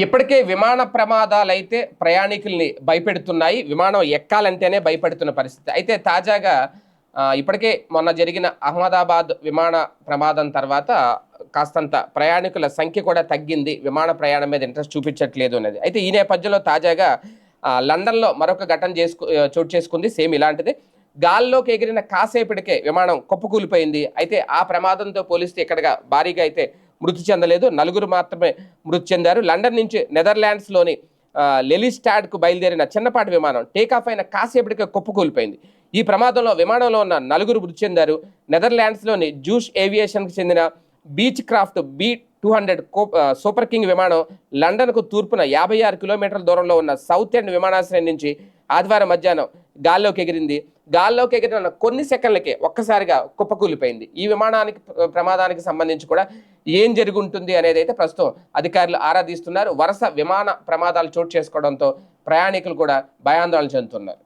ఇప్పటికే విమాన ప్రమాదాలు అయితే ప్రయాణికుల్ని భయపెడుతున్నాయి. విమానం ఎక్కాలంటేనే భయపెడుతున్న పరిస్థితి. అయితే తాజాగా ఇప్పటికే మొన్న జరిగిన అహ్మదాబాద్ విమాన ప్రమాదం తర్వాత కాస్తంత ప్రయాణికుల సంఖ్య కూడా తగ్గింది. విమాన ప్రయాణం మీద ఇంట్రెస్ట్ చూపించట్లేదు అనేది. అయితే ఈ నేపథ్యంలో తాజాగా లండన్లో మరొక ఘటన చేసుకు చోటు చేసుకుంది. సేమ్ ఇలాంటిది. గాల్లోకి ఎగిరిన కాసేపటికే విమానం కుప్పకూలిపోయింది. అయితే ఆ ప్రమాదంతో పోలిస్తే ఇక్కడగా భారీగా అయితే మృతి చెందలేదు. నలుగురు మాత్రమే మృతి చెందారు. లండన్ నుంచి నెదర్లాండ్స్లోని లెలిస్టాడ్కు బయలుదేరిన చిన్నపాటి విమానం టేకాఫ్ అయిన కాసేపటికే కుప్పకూలిపోయింది ఈ ప్రమాదంలో విమానంలో ఉన్న నలుగురు మృతి చెందారు. నెదర్లాండ్స్లోని జూష్ ఏవియేషన్కు చెందిన Beechcraft B two hundred super king విమానం లండన్కు తూర్పున యాభై ఆరు కిలోమీటర్ల దూరంలో ఉన్న సౌత్ ఎండ్ విమానాశ్రయం నుంచి ఆదివారం మధ్యాహ్నం గాల్లోకి ఎగిరింది. గాల్లోకి ఎగిరిన కొన్ని సెకండ్లకే ఒక్కసారిగా కుప్పకూలిపోయింది. ఈ విమానానికి ప్రమాదానికి సంబంధించి కూడా ఏం జరిగి ఉంటుంది అనేది అయితే ప్రస్తుతం అధికారులు ఆరాధిస్తున్నారు. వరుస విమాన ప్రమాదాలు చోటు చేసుకోవడంతో ప్రయాణికులు కూడా భయాందోళన చెందుతున్నారు.